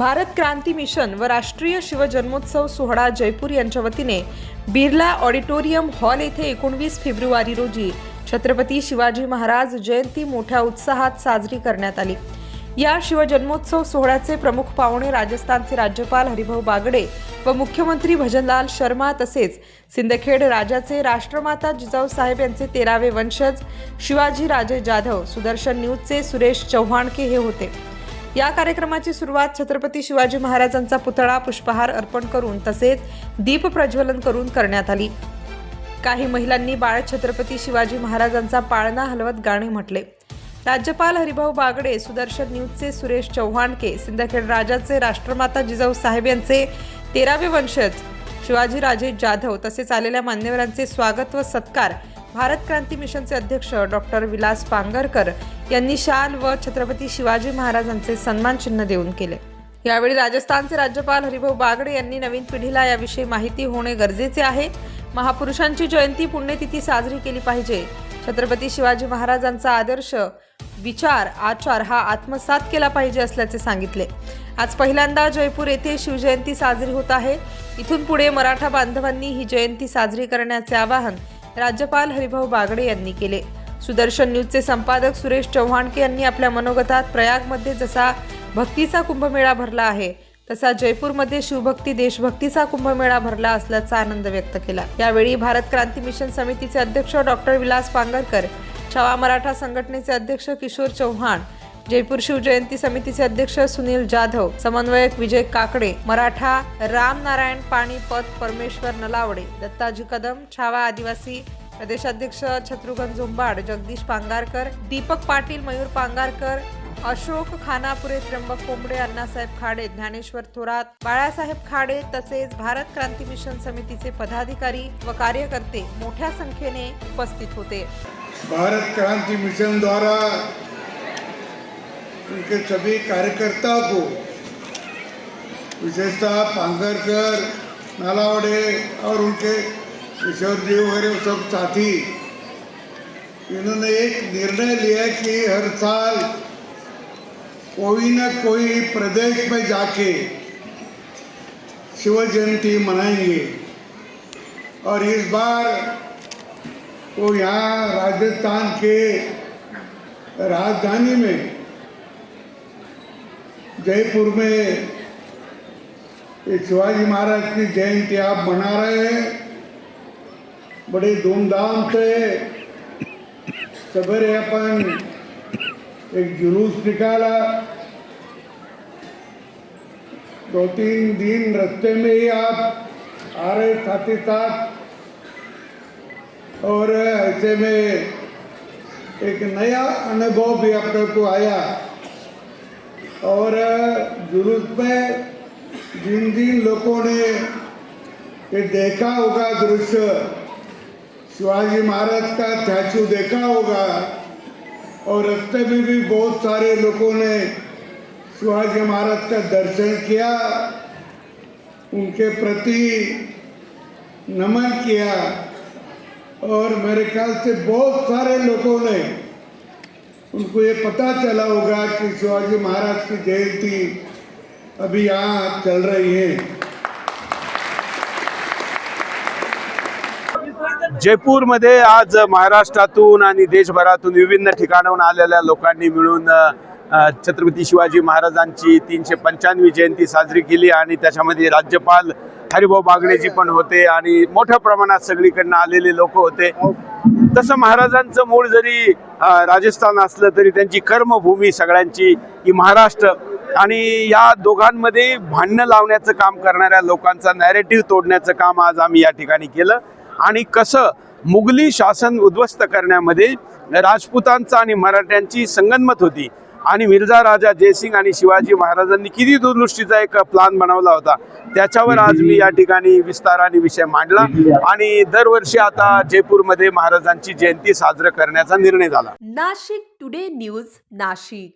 भारत क्रांती mission व राष्ट्रीय शिवजन्मोत्सव सोहळा जयपूर यांच्या वतीने बिर्ला ऑडिटोरियम हॉल येथे एकोणवीस फेब्रुवारी रोजी छत्रपती शिवाजी महाराज जयंती मोठ्या उत्साहात साजरी करण्यात आली. या शिवजन्मोत्सव सोहळ्याचे प्रमुख पाहुणे राजस्थानचे राज्यपाल हरिभाऊ बागडे व मुख्यमंत्री भजनलाल शर्मा तसेच सिंदखेड राजाचे राष्ट्रमाता जिजाऊ साहेब यांचे तेरावे वंशज शिवाजी राजे जाधव सुदर्शन न्यूजचे सुरेश चव्हाणके हे होते. या कार्यक्रमाची सुरुवात छत्रपती शिवाजी महाराजांचा पुतळा पुष्पहार अर्पण करून तसेच दीप प्रज्वलन करून करण्यात आली. काही महिलांनी बाळ छत्रपती शिवाजी महाराजांचा पाळणा हलवत गाणे म्हटले. राज्यपाल हरिभाऊ बागडे सुदर्शन न्यूजचे सुरेश चव्हाणके सिंदखेड राजाचे राष्ट्रमाता जिजाऊ साहेब यांचे तेरावे वंशज शिवाजीराजे जाधव तसेच आलेल्या मान्यवरांचे स्वागत व सत्कार भारत क्रांती मिशनचे अध्यक्ष डॉक्टर विलास पांगरकर यांनी शाल व छत्रपती शिवाजी महाराजांचे सन्मान चिन्ह देऊन केले. यावेळी राजस्थानचे राज्यपाल हरिभाऊ बागडे यांनी नवीन पिढीला याविषयी माहिती होणे गरजेचे आहे. महापुरुषांची जयंती पुण्यतिथी साजरी केली पाहिजे. छत्रपती शिवाजी महाराजांचा आदर्श विचार आचार हा आत्मसात केला पाहिजे असल्याचे सांगितले. आज पहिल्यांदा जयपूर येथे शिवजयंती साजरी होत आहे. इथून पुढे मराठा बांधवांनी ही जयंती साजरी करण्याचे आवाहन राज्यपाल हरिभाऊ बागडे यांनी केले. सुदर्शन न्यूजचे संपादक सुरेश चव्हाणके यांनी आपल्या मनोगतात प्रयागमध्ये जसा भक्तीचा कुंभमेळा भरला आहे तसा जयपूरमध्ये शिवभक्ती देशभक्तीचा कुंभमेळा भरला असल्याचा आनंद व्यक्त केला. यावेळी भारत क्रांती मिशन समितीचे अध्यक्ष डॉक्टर विलास पांगरकर छावा मराठा संघटनेचे अध्यक्ष किशोर चव्हाण जयपूर शिवजयंती समितीचे अध्यक्ष सुनील जाधव समन्वयक विजय काकडे मराठा राम नारायण पाणीपत परमेश्वर नलावडे दत्ताजी कदम छावा आदिवासी प्रदेशाध्यक्ष शत्रुघ्न झुंबाड जगदीश पांगारकर दीपक पाटील मयूर पांगारकर अशोक खानापुरे त्र्यंबक कोंबडे अण्णासाहेब खाडे ज्ञानेश्वर थोरात बाळासाहेब खाडे तसेच भारत क्रांती मिशन समितीचे पदाधिकारी व कार्यकर्ते मोठ्या संख्येने उपस्थित होते. भारत क्रांती मिशन द्वारा उनके सभी कार्यकर्ताओं को, विशेषतः पांगरकर, नालावड़े और उनके किशोर जी वगैरह सब साथी, इन्होंने एक निर्णय लिया कि हर साल कोई न कोई प्रदेश में जाके शिव जयंती मनाएँगे। और इस बार वो यहाँ राजस्थान के राजधानी में जयपुर में ये शिवाजी महाराज की जयंती आप मना रहे हैं। बड़े धूमधाम से सवेरे अपन एक जुलूस निकाला। दो तीन दिन रास्ते में ही आप आ रहे साथ ही साथ और ऐसे में एक नया अनुभव भी अपने को आया। और जुलूस में जिन जिन लोगों ने ये देखा होगा दृश्य, शिवाजी महाराज का स्टैचू देखा होगा, और रास्ते में भी बहुत सारे लोगों ने शिवाजी महाराज का दर्शन किया, उनके प्रति नमन किया, और मेरे ख्याल से बहुत सारे लोगों उनको ये पता चला होगा कि शिवाजी महाराज की जयंती अभी यहाँ चल रही है। जयपूरमध्ये आज महाराष्ट्रातून आणि देशभरातून विभिन्न ठिकाणाहून आलेल्या लोकांनी मिळून छत्रपती शिवाजी महाराजांची तीनशे पंच्याण्णवी जयंती साजरी केली आणि त्याच्यामध्ये राज्यपाल हरिभाऊ बागडेजी पण होते आणि मोठ्या प्रमाणात सगळीकडनं आलेले लोक होते. तसं महाराजांचं मूळ जरी राजस्थान असलं तरी त्यांची कर्मभूमी सगळ्यांची ही महाराष्ट्र आणि या दोघांमध्ये भांडणं लावण्याचं काम करणाऱ्या लोकांचा नॅरेटिव्ह तोडण्याचं काम आज आम्ही या ठिकाणी केलं. आणि कसं मुघली शासन उद्ध्वस्त करण्यामध्ये राजपुतांचा आणि मराठ्यांची संगनमत होती. आणि मिर्झा राजा जयसिंग आणि शिवाजी महाराजांनी किती दूरदृष्टीचा एक प्लान बनवला होता. त्याच्यावर आज मी या ठिकाणी विस्ताराने विषय मांडला आणि दरवर्षी आता जयपूरमध्ये महाराजांची जयंती साजरा करण्याचा निर्णय झाला. Nashik today news Nashik.